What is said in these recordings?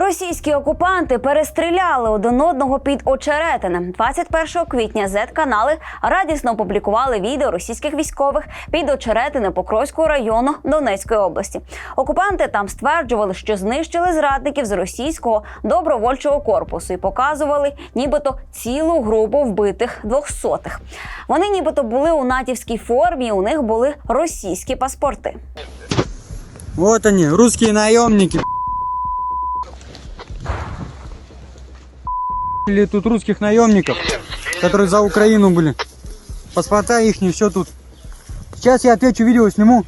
Російські окупанти перестріляли один одного під очеретини. 21 квітня z канали радісно опублікували відео російських військових під очеретини Покровського району Донецької області. Окупанти там стверджували, що знищили зрадників з російського добровольчого корпусу і показували, нібито цілу групу вбитих двохсотих. Вони нібито були у натівській формі. і У них були російські паспорти. Вот они, русские наемники. Или тут русских наемников, которые за Украину были. Паспорта их, все тут. Сейчас я отвечу, видео сниму.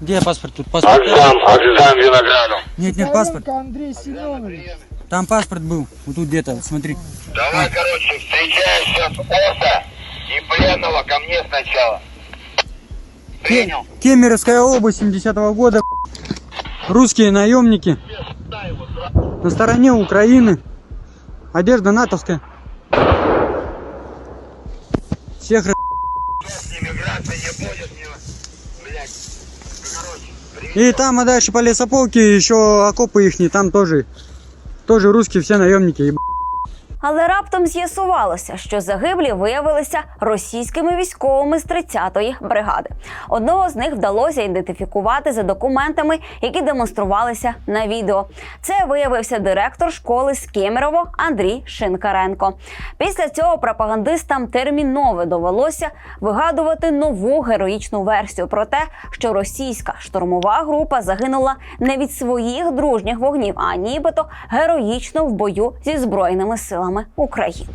Где паспорт тут? Паспорт. Отдам, отдам винограду. Нет, нет, паспорт. Андрей Семенович. Там паспорт был. Вот тут где-то, смотри. Давай, короче, встречаешься с Оса и пленного ко мне сначала. Принял? Кемеровская область 70-го года. Русские наемники. На стороне Украины. Одежда натовская. Всех И там, а дальше по лесополке еще окопы их, там тоже, тоже русские все наемники. еб- Але раптом з'ясувалося, що загиблі виявилися російськими військовими з 30-ї бригади. Одного з них вдалося ідентифікувати за документами, які демонструвалися на відео. Це виявився директор школи з Кемерово Андрій Шинкаренко. Після цього пропагандистам терміново довелося вигадувати нову героїчну версію про те, що російська штурмова група загинула не від своїх дружніх вогнів, а нібито героїчно в бою зі збройними силами України.